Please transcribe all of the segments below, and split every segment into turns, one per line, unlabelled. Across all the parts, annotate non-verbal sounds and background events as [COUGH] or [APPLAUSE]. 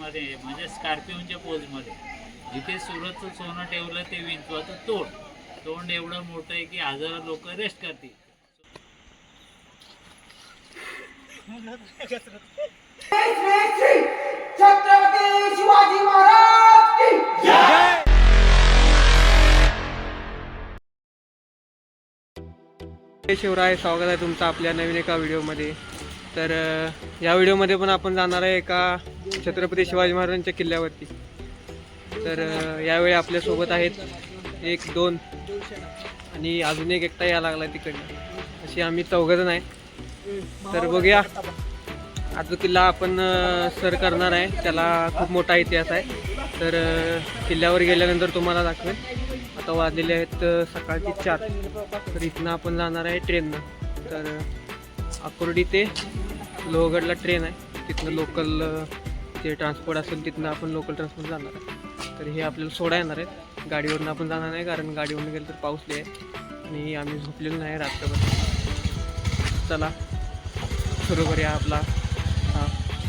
मध्ये म्हणजे स्कॉर्पिओनच्या पोजमध्ये. जिथे सुरतचं सोनं ठेवलं ते विंचवाचं तोंड. तोंड एवढं मोठं आहे की हजारो लोक रेस्ट करतील.
छत्रपती शिवाजी महाराज की
जय शिवराय स्वागत आहे तुमचं आपल्या नवीन एका व्हिडिओमध्ये. तर या व्हिडिओमध्ये पण आपण जाणार आहे एका छत्रपती शिवाजी महाराजांच्या किल्ल्यावरती. तर यावेळी आपल्यासोबत आहेत एक दोन आणि अजून एक एकटा यायला लागला तिकडनं. अशी आम्ही चौघजण आहे. तर बघूया. आज जो किल्ला आपण सर करणार आहे त्याला खूप मोठा इतिहास आहे. तर किल्ल्यावर गेल्यानंतर तुम्हाला दाखवेल आता वाजलेले आहेत सकाळची चार. तर इथनं आपण जाणार आहे ट्रेननं. तर अ, आकुर्डी ते लोहगडला ट्रेन आहे. तिथनं लोकल जे ट्रान्सपोर्ट असेल तिथनं आपण लोकल ट्रान्सपोर्ट जाणार आहे. तर हे आपल्याला सोडा येणार आहेत. गाडीवरनं आपण जाणार नाही कारण गाडीवरनं गेलं तर पाऊस आहे. आणि आम्ही झोपलेलो नाही रात्रभर. चला सुरू करूया आपला हा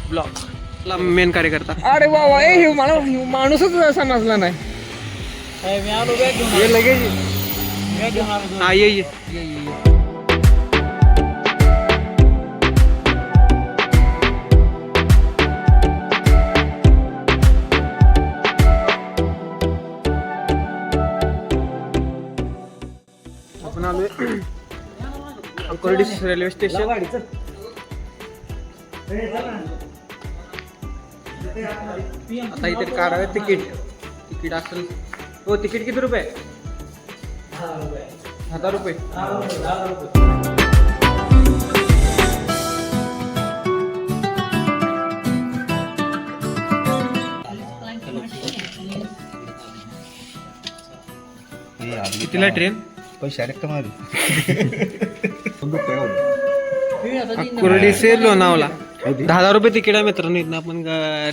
ब्लॉग मेन कार्यकर्ता.
अरे वा वा हे मला माणूसच समजला नाही.
हे लगेच ये ये. आलोय अकोर्डी रेल्वे स्टेशन. आता इथे काढावे तिकीट. तिकीट असेल. हो तिकीट किती रुपये? हजार रुपये. कितीला ट्रेन
पैसे आले का माझे?
कुर्डी से लोणावला दहा हजार रुपये तिकीट आहे मित्रांनो इथनं आपण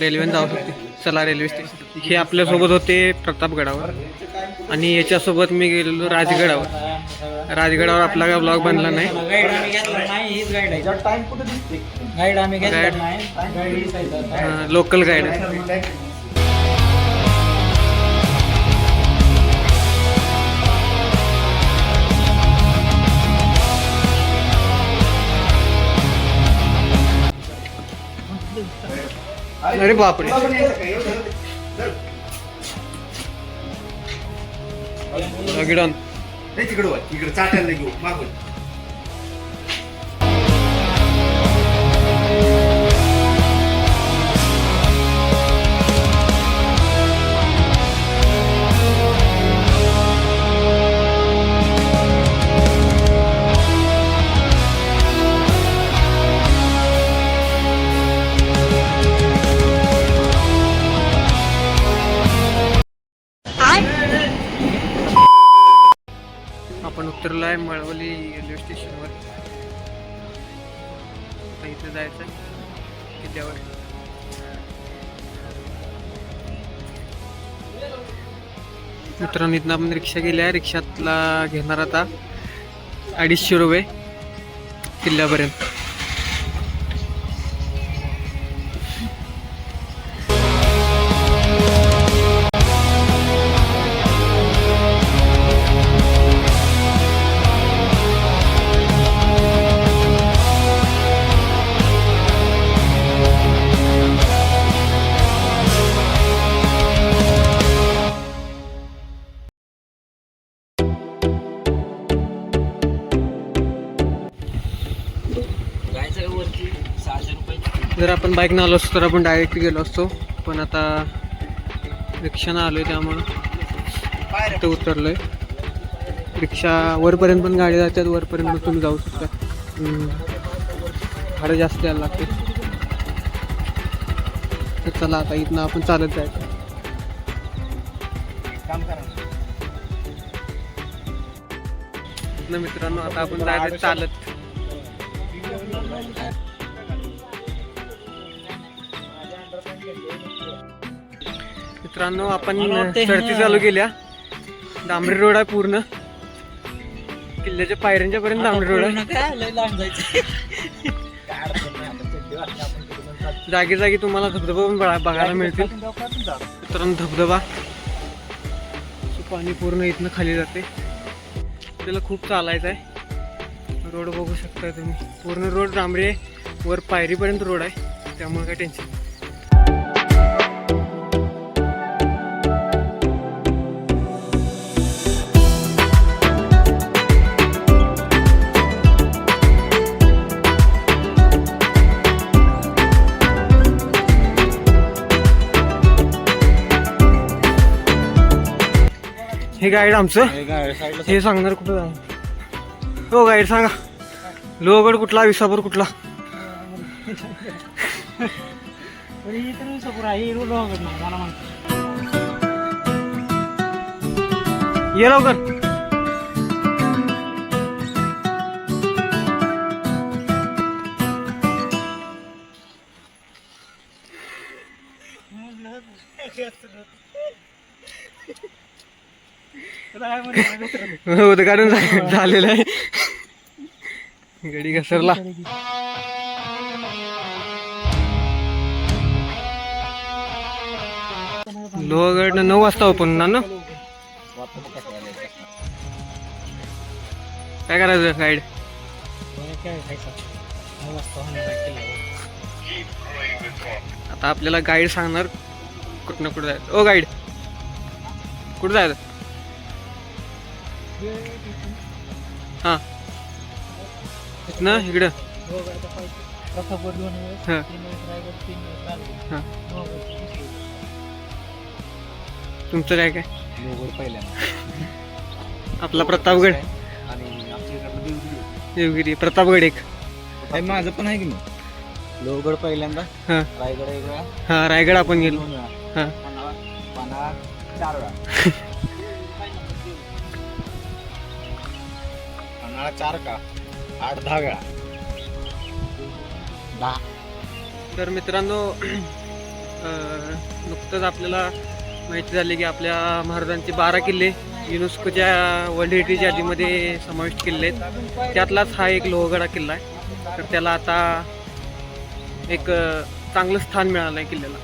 रेल्वेने जाऊ शकते. चला रेल्वे स्टेशन हे आपल्यासोबत होते प्रतापगडावर आणि याच्यासोबत मी गेलेलो राजगडावर. राजगडावर आपला काय ब्लॉग बनला नाही.
गाईड आम्ही घेतला नाही.
अरे बापरे.
तिकडं इकडे चाटायला घेऊ मागून.
मित्रांनो इथनं आपण रिक्षा गेली आहे. रिक्षातला घेणार आता अडीचशे रुपये किल्ल्यापर्यंत. आपण बाईकनं आलो असतो तर आपण डायरेक्ट गेलो असतो. पण आता रिक्षानं आलो आहे त्यामुळं. इथं उतरलो आहे रिक्षा वरपर्यंत पण गाडी जातात वरपर्यंत पण तुम्ही जाऊ शकता. भाडं जास्त यायला लागते. तर चला आता इथनं आपण चालत जायचं इथनं मित्रांनो आता आपण जायचं चालत. मित्रांनो आपण चढती. चालू केल्या. डांबरी रोड आहे पूर्ण. किल्ल्याच्या पायऱ्यांच्या पर्यंत डांबरी रोड आहे. जागी जागी तुम्हाला धबधबा पण बघा- बघायला मिळतील. मित्रांनो धबधबा. पाणी पूर्ण इथनं खाली जाते. त्याला खूप चालायचं आहे रोड बघू शकता तुम्ही. पूर्ण रोड डांबरी आहे. वर पायरीपर्यंत रोड आहे. त्यामुळे काय टेन्शन हे गाईड आमचं. हे सांगणार कुठं जाणार? हो गाईड सांगा. लोहगड कुठला विसापूर कुठला? ये लवकर. उद्घाटन झालेलं आहे. गडी घसरला. लोहगड नऊ वाजता ओपन होणार ना? काय करायचं गाईड आता आपल्याला गाईड सांगणार कुठं कुठं जायचं. ओ गाईड कुठं जायचं? हां. इथनं इकडं. हां. हां. तुमचं काय काय? आपला प्रतापगड. देवगिरी. प्रतापगड एक.
माझं पण आहे की नाही? लोहगड पहिल्यांदा
हां.
रायगड एक वेळा.
हां रायगड आपण गेलो.
दोन वेळा.
हां.
पन्हाळा पन्हाळा चार वेळा. [LAUGHS] पन्हाळा चार का? आठ दहा वेळा दहा.
तर मित्रांनो [CLEARS THROAT] अं, नुकतंच आपल्याला माहिती झाली की आपल्या महाराजांचे बारा किल्ले युनेस्कोच्या वर्ल्ड हेरिटेज यादीमध्ये समाविष्ट केलेले आहेत. त्यातलाच हा एक लोहगडा किल्ला आहे. तर त्याला आता एक अं, चांगलं स्थान मिळालं आहे किल्ल्याला.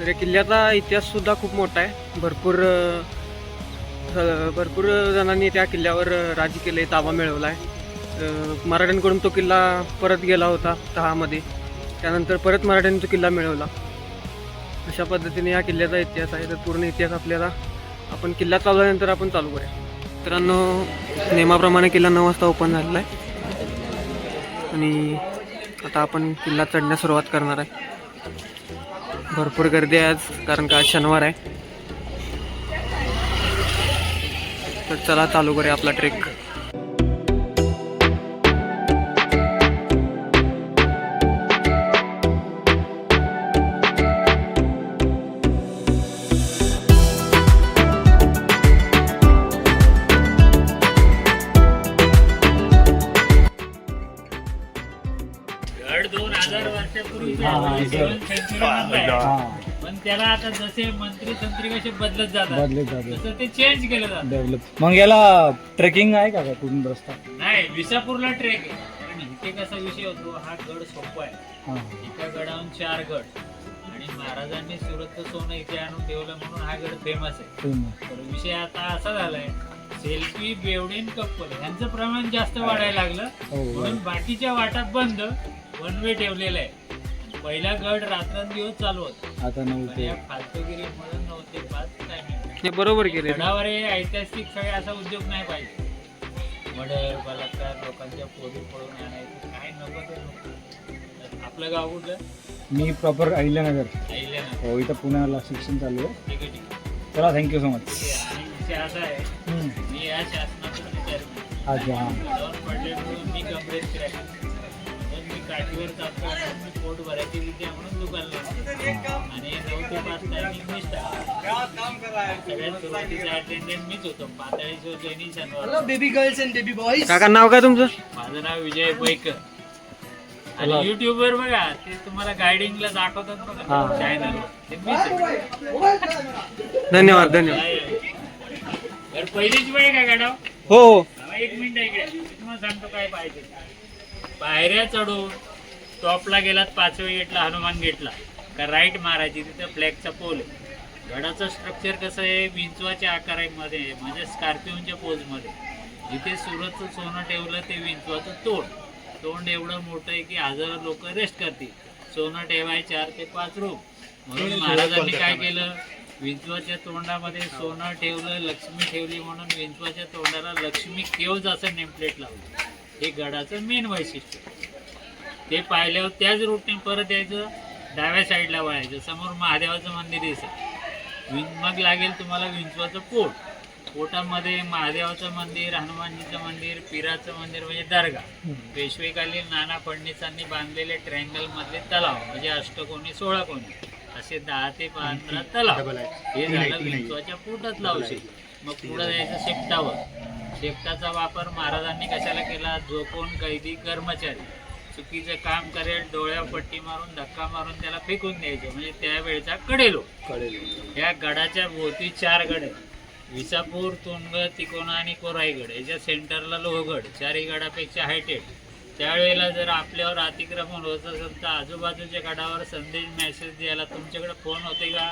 तर या किल्ल्याचा इतिहाससुद्धा खूप मोठा आहे. भरपूर अं, भरपूर जणांनी त्या किल्ल्यावर राज्य केले ताबा मिळवला आहे मराठ्यांकडून तो किल्ला परत गेला होता तहामध्ये. त्यानंतर परत मराठ्यांनी तो किल्ला मिळवला. अशा पद्धतीने या किल्ल्याचा इतिहास आहे. तर पूर्ण इतिहास आपल्याला आपण किल्ला चालवल्यानंतर आपण चालू करूया. मित्रांनो नियमाप्रमाणे किल्ला नऊ वाजता ओपन झालेला आहे. आणि आता आपण किल्ला चढण्यास सुरुवात करणार आहे. भरपूर गर्दी आहे आज कारण का आज शनिवार आहे. तर चला चालू करूया आपला ट्रेक
म्हणताय. पण त्याला आता जसे मंत्री संत्री कसे बदलत जातात तसं ते चेंज केलं जातं.
डेव्हलप मग याला ट्रेकिंग आहे का कुठून रस्ता?
नाही विसापूरला ट्रेक आहे. इथे कसा विषय होतो हा गड सोपा आहे. एका गडाहून चार गड. आणि महाराजांनी सुरतचं सोनं इथे आणून ठेवलं म्हणून हा गड फेमस आहे. तर विषय आता असा झालाय सेल्फी बेवडेन कप्पल ह्यांचं प्रमाण जास्त वाढायला लागलं. म्हणून बाकीच्या वाटात बंद वन वे ठेवलेलं आहे. पहिला गड रात्रंदिवस चालू होता.
आता नऊ
पण या फालतुगिरीमुळे नऊ ते पाच टायमिंग
हे बरोबर केले.
गडावर हे ऐतिहासिक सगळे असा उद्योग नाही पाहिजे. मर्डर बलात्कार लोकांच्या पोरी पळून आणायचं काय नको ते नको. आपलं गाव कुठलं?
मी प्रॉपर अहिल्यानगर.
ना
हो इथं पुण्याला शिक्षण चालू आहे.
ठीक आहे ठीक आहे.
चला थँक्यू सो मच
आणि विषय असा आहे. शासनातून
अच्छा. हां
जाऊन पडले म्हणून मी कमरेत क्रॅक तर मी काठीवर पोट भरायची विद्या म्हणून दुकान लागतो आणि नऊ ते पाच टायमिंग मी सगळ्यात सुरुवातीचा अटेंडंट मीच होतो. पाताळेश्वर जैनी शनिवार
baby girls and baby boys
काका नाव काय तुमचं?
माझं नाव विजय बैकर आणि युट्यूब वर बघा ते तुम्हाला गायडिंगला दाखवतात बघा. चॅनल.
धन्यवाद धन्यवाद?
तर पहिलीच वेळ काय
हो हो.
एक मिनिट इकडे. मी तुम्हाला सांगतो काय पाहिजे. पायऱ्या चढून टॉपला गेलात पाचव्या गेटला हनुमान गेटला. का राईट मारायची तिथं फ्लॅगचा पोल आहे. गडाचं स्ट्रक्चर कसं आहे? विंचवाच्या आकारामध्ये आहे, म्हणजे स्कॉर्पिओनच्या पोजमध्ये जिथे सुरतचं सोनं ठेवलं ते विंचवाचं तोंड. तोंड एवढं मोठं आहे की हजारो लोक रेस्ट करतील. सोनं ठेवाय चार ते पाच रूम म्हणून महाराजांनी काय केलं? विंचवाच्या तोंडामध्ये सोनं ठेवलं लक्ष्मी ठेवली म्हणून विंचवाच्या तोंडाला लक्ष्मी केवज असं नेमप्लेट लावलं. हे गडाचं मेन वैशिष्ट्य. ते पाहिल्यावर त्याच रूटने परत यायचं डाव्या साईडला वळायचं समोर महादेवाचं मंदिर दिसत विं- मग लागेल तुम्हाला विंचवाचं पोट. पोटामध्ये महादेवाचं मंदिर हनुमानजीचं मंदिर पिराचं मंदिर म्हणजे दर्गा. पेशवेकालीन नाना फडणीसांनी बांधलेले ट्रँगलमधले तलाव म्हणजे अष्टकोणी सोळा कोणी असे दहा ते पंधरा तलाव. हे झालं विंचवाच्या पोटातलं औषध मग पुढे जायचं शेपटावर. शेपटाचा वापर महाराजांनी कशाला केला? जो कोण कैदी कर्मचारी. चुकीचं काम करेल डोळ्यावर पट्टी मारून धक्का मारून त्याला फेकून द्यायचं. म्हणजे त्यावेळचा कडेलो. या गडाच्या भोवती चार गड आहेत. विसापूर तुंग तिकोना आणि कोराईगड. याच्या सेंटरला लोहगड. चारही गडापेक्षा हायटेड त्यावेळेला जर आपल्यावर अतिक्रमण होत असेल तर आजूबाजूच्या गडावर संदेश मेसेज द्यायला तुमच्याकडे फोन होते का?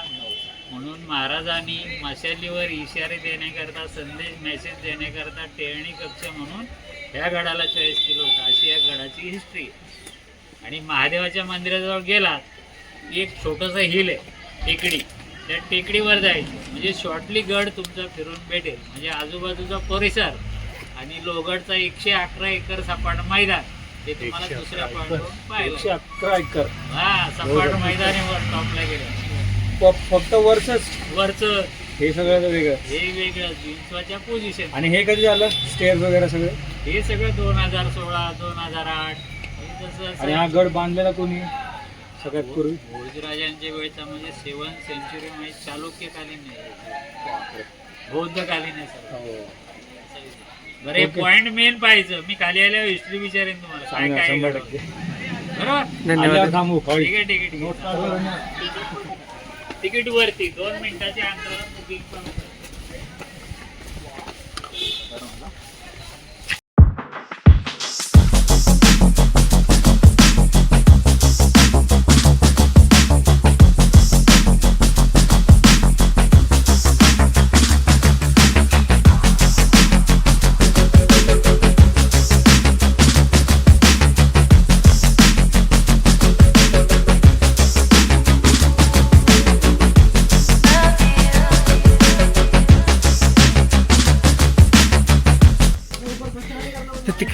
म्हणून महाराजांनी मशालीवर इशारे देण्याकरता संदेश मेसेज देण्याकरता टेळणी कक्ष म्हणून ह्या गडाला चॉईस केलं होतं. अशी या गडाची हिस्ट्री आणि महादेवाच्या मंदिराजवळ गेलात एक छोटंसं हिल आहे टेकडी. त्या टेकडीवर जायचं. म्हणजे शॉर्टली गड तुमचा फिरून भेटेल. म्हणजे आजूबाजूचा परिसर आणि लोगडचा एकशे अकरा एकर सपाट मैदान. ते तुम्हाला दुसऱ्या पॉईंटवरून पाहिलं.
अकरा एकर.
हा सपाट मैदानावर टॉपला गेलं.
फक्त वर्षच
वरचं.
हे सगळं वेगळं.
हे वेगळं. विंचवाच्या पोझिशन
आणि हे कधी झालं? स्टेअर वगैरे सगळं?
हे सगळं दोन हजार सोळा दोन हजार आठ. हे
आणि हा गड बांधलेला कोणी? सगळ्यात पूर्वी.
भोजराजांच्या वेळचा म्हणजे सेवन सेंचुरी म्हणजे चालुक्यकालीन आहे. बौद्धकालीन आहे सगळं. बरं हे पॉइंट मेन पाहिजे मी खाली आल्यावर हिस्ट्री विचारेन तुम्हाला. काय काय
शंभर
आहे
टक्के.
बरोबर?
आल्यावर
धन्यवाद.
थांबू
ठीक आहे ठीक आहे ठीक आहे. तिकीट वरती दोन मिनिटाच्या अंतरात बुकिंग पण होतं.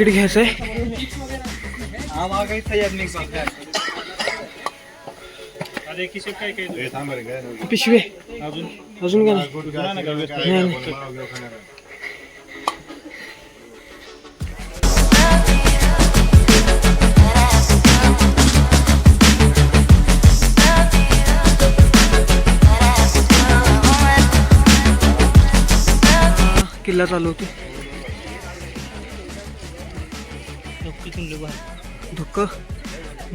तर तिकीट घ्यायचं आहे
हा? मागे इथं यात नाही बघा.
पिशवे अजून का नाही। नाही, नाही. किल्ला चालू होती। धुकं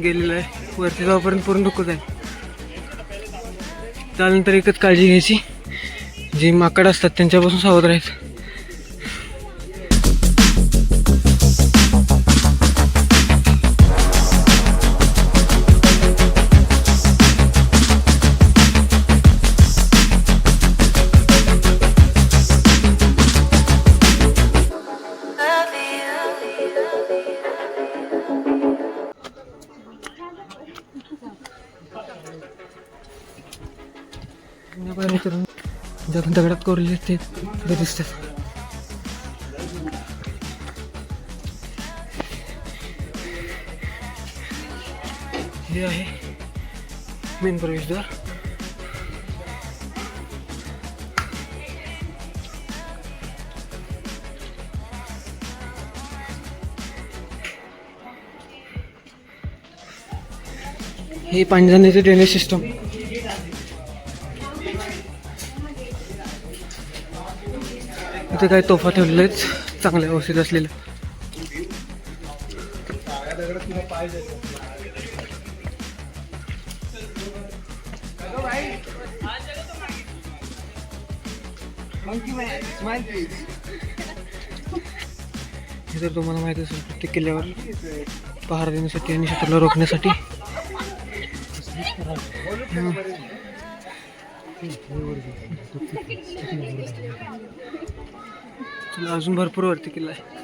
गेलेलं आहे. वरती जाऊपर्यंत पूर्ण धुकं जाईल त्यानंतर एकच काळजी घ्यायची. जे माकड असतात त्यांच्यापासून सावध राहायचं. ज्या दिसतात हे आहे मेन प्रवेशद्वार हे पाणी पाणीजाण्याचे ड्रेनेज सिस्टम इथे काय तोफा ठेवलेल्या आहेत. चांगल्या व्यवस्थित असलेल्या हे जर तुम्हाला माहिती असेल प्रत्येक किल्ल्यावर पहारा देण्यासाठी आणि शत्रूला रोखण्यासाठी. हम्म. अजून भरपूर वरती किल्ला आहे.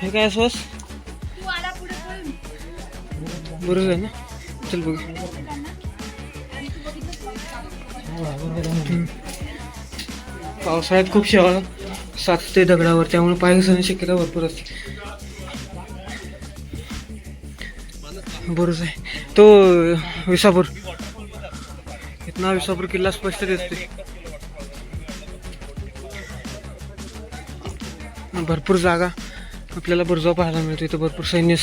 हे काय सॉस बरोबर आहे ना? चल बघ. पावसाळ्यात खूप शेवा साचते दगडावर त्यामुळे पाय घसरण्याची शक्यता भरपूर असते. बरोबर आहे तो विसापूर. इथना विसापूर किल्ला स्पष्ट दिसते भरपूर जागा आपल्याला बुरजा पाहायला मिळतो इथं भरपूर सैन्य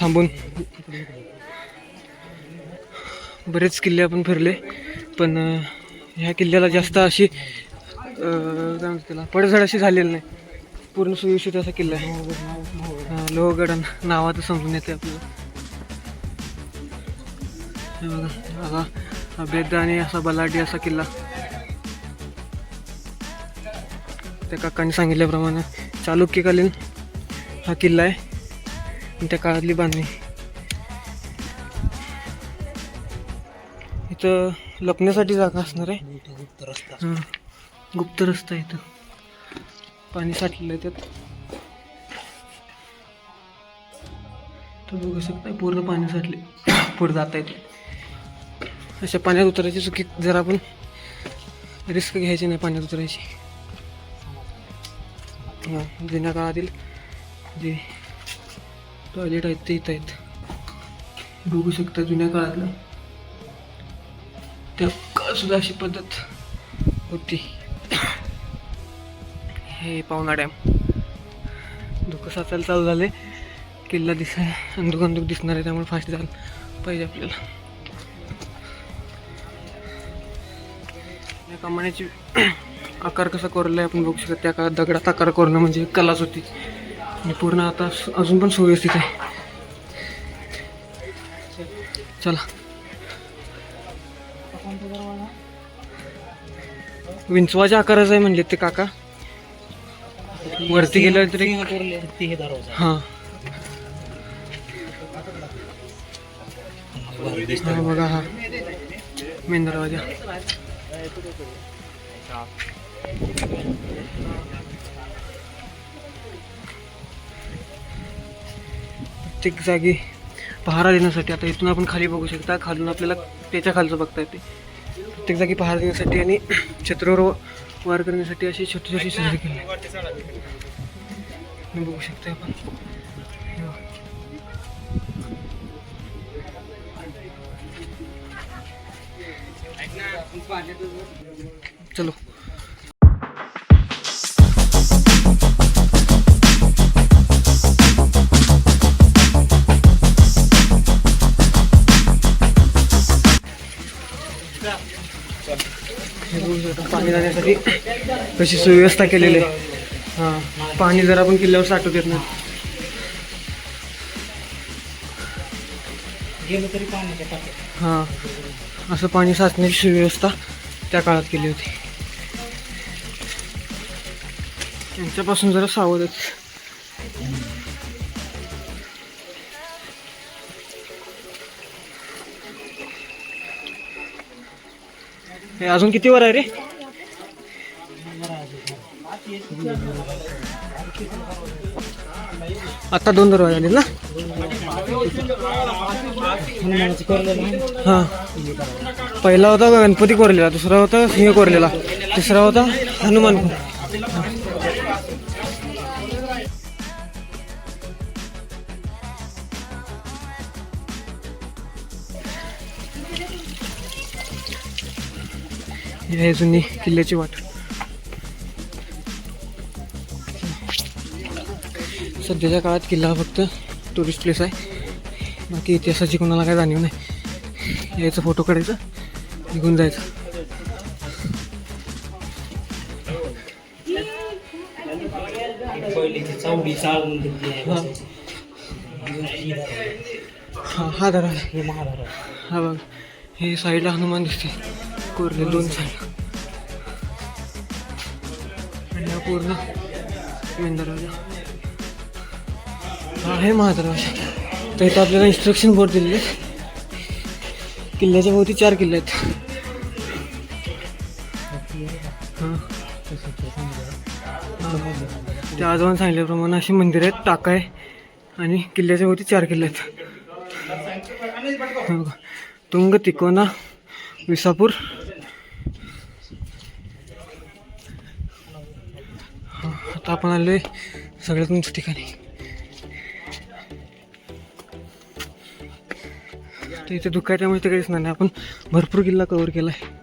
थांबून. बरेच किल्ले आपण फिरले पण ह्या किल्ल्याला जास्त अशी काय म्हणतो त्याला पडझड अशी झालेली नाही. पूर्ण सुव्यवस्थित असा किल्ला आहे. लोहगड नावात समजून येते आपल्याला. बघा हा बेद आणि असा बलाढ्य असा किल्ला. त्या काकांनी सांगितल्याप्रमाणे चालुक्यकालीन हा किल्ला आहे. आणि त्या काळातली बांधणी. इथं लपण्यासाठी जागा असणार आहे. गुप्त रस्ता इथं. पाणी साठलेलं आहे त्यात. तर बघू शकता पूर्ण पाणी साठले. पुढे जाता येते अशा पाण्यात उतरायची चुकी जर आपण रिस्क घ्यायची नाही पाण्यात उतरायची. हां जुन्या काळातील जे टॉयलेट आहेत ते इथं आहेत. बघू शकता जुन्या काळातलं. त्या सुद्धा अशी पद्धत होती. हे पावना डॅम. धुकं साचायला चालू झाले. किल्ला दिसाय अंदुक अंदुक दिसणार आहे त्यामुळे फास्ट झालं पाहिजे आपल्याला. या कमाण्याची आकार कसा कोरला आहे आपण बघू शकतो त्या काळात दगडात आकार कोरणं म्हणजे कलाच होती. आणि पूर्ण आता अजून पण सुव्यवस्थित आहे. चला. विंचवाच्या आकाराचं आहे म्हणले ते काका. वरती गेल्यावर तरी हां. हा बघा हा. मेन दरवाजा. प्रत्येक जागी पहारा देण्यासाठी आता इथून आपण खाली बघू शकता खालून आपल्याला त्याच्या खालचं बघता येते. प्रत्येक जागी पहारा देण्यासाठी आणि शत्रूवर वार करण्यासाठी अशी छोटी छोटी सुविधा केली बघू शकता आपण. चलो. पाणी जाण्यासाठी कशी सुव्यवस्था केलेली आहे. हां पाणी जर आपण किल्ल्यावर साठवत येत नाही. हां. असं पाणी साचण्याची व्यवस्था त्या काळात केली होती. त्यांच्यापासून जरा सावधच. हे अजून किती वर आहे रे? आता दोन दरवाजे आले ना? हा. पहिला होता गणपती कोरलेला दुसरा होता सिंह कोरलेला तिसरा होता हनुमान हे जुनी किल्ल्याची वाट. सध्याच्या काळात किल्ला हा फक्त टुरिस्ट प्लेस आहे. बाकी इतिहासाची कोणाला काय जाणीव नाही. यायचं फोटो काढायचं निघून जायचं.
हां
हा. हा हा धरा. हा बघ हे साईडला हनुमान दिसते. कोरले दोन साईड. आणि हा पूर्ण मेंदराजा हा आहे महादरवाजा. तर इथं आपल्याला इन्स्ट्रक्शन बोर्ड दिलेले आहेत. किल्ल्याच्या भोवती चार किल्ले आहेत. हां त्या आजोबांना सांगितल्याप्रमाणे अशी मंदिर आहेत टाका आहे आणि किल्ल्याच्या भोवती चार किल्ले आहेत. तुंग तिकोना विसापूर. आता आपण आलोय सगळ्यात उंच ठिकाणी. तर इथे दुःख आहे त्यामुळे ते नाही. आपण भरपूर किल्ला कवर केला आहे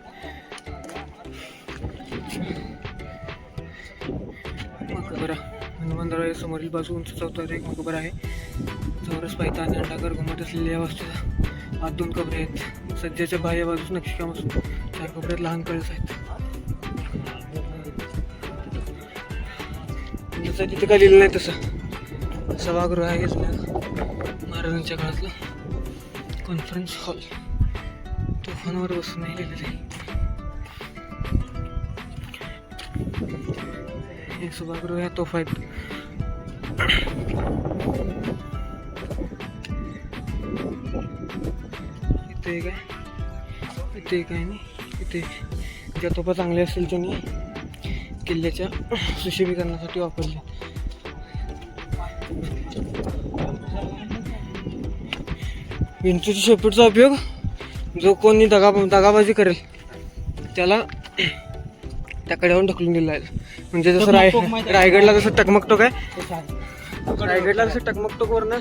मकबरा. हनुमान दरवाजा समोरील बाजू उंच चौथा एक मकबरा आहे. चौरस पायथा आणि अंडाकार घुमट असलेल्या या वास्तूला आत दोन कबरे आहेत. सध्याच्या बाह्य बाजूस नक्षीकाम असून चार कबऱ्यात लहान कळस आहेत. म्हणजे जसं तिथे काय लिहिलं नाही तसं. सभागृह आहे महाराजांच्या काळातलं. कॉन्फरन्स हॉल तुफानावर बसून राहिलेलं आहे हे सभागृह ह्या तोफा आहेत इथे एक इथे एक आहे इथे ज्या तोफा चांगल्या असतील त्यांनी किल्ल्याच्या सुशोभीकरणासाठी वापरल्या. विंचूच्या शेपूटचा उपयोग जो कोणी दगा दगाबाजी करेल त्याला त्या कड्यावरून ढकलून दिला आहे म्हणजे जसं राय रायगडला जसं टकमकटोक आहे रायगडला जसं टकमकटोकवरनं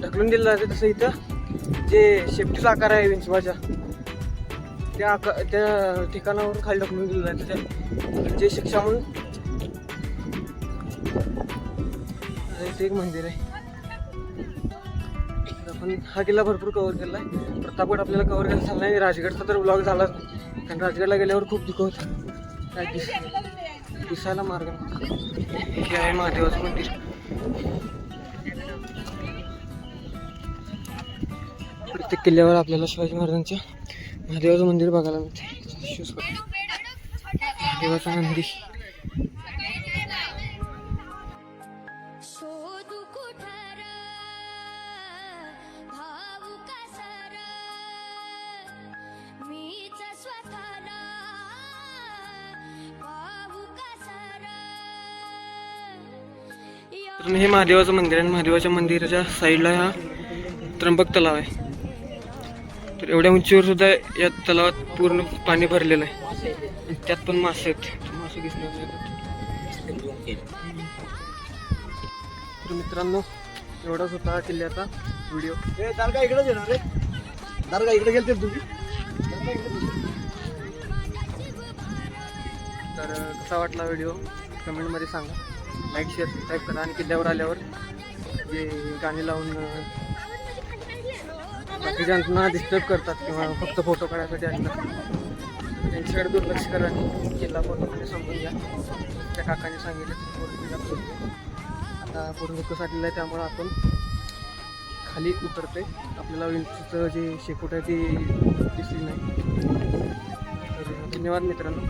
ढकलून दिलं जातं तसं इथं जे शेपटीचा आकार आहे विंचवाच्या त्या आका त्या ठिकाणावरून खाली ढकलून दिलं जातं. त्या जे शिक्षा म्हणून इथे एक मंदिर आहे. आपण हा किल्ला भरपूर कव्हर केला आहे. प्रतापगड आपल्याला कव्हर केला झाला नाही. राजगडचा तर ब्लॉग झालाच नाही कारण राजगडला गेल्यावर खूप दुःख होतं. काय दिस दिसायला मार्ग. हे आहे महादेवाचं मंदिर. प्रत्येक किल्ल्यावर आपल्याला शिवाजी महाराजांच्या महादेवाचं मंदिर बघायला मिळते महादेवाचा मंदिर महादेवाचं मंदिर आहे आणि महादेवाच्या मंदिराच्या साईडला हा त्र्यंबक तलाव आहे. तर एवढ्या उंचीवर सुद्धा या तलावात पूर्ण पाणी भरलेलं आहे. त्यात पण मासे आहेत. मासे दिसणार तर मित्रांनो एवढाच होता किल्ल्याचा व्हिडिओ.
दारगा इकडेच येणार रे. दारगा इकडे गेलते तुम्ही?
तर कसा वाटला व्हिडिओ? कमेंटमध्ये सांगा. लाईक शेअर सबस्क्राईब करा. आणि किल्ल्यावर आल्यावर जे गाणी लावून बाकीच्यांना डिस्टर्ब करतात किंवा फक्त फोटो काढायसाठी आणतात त्यांच्याकडे दुर्लक्ष करा आणि किल्ला पूर्णपणे समजून घ्या. त्या काकाने सांगितलं किल्ला पूर्ण आता पूर्ण दुःख साठलेलं आहे त्यामुळं आपण खाली उतरते आपल्याला विंचूचं जे शेपूट आहे ते दिसली नाही. तर धन्यवाद मित्रांनो.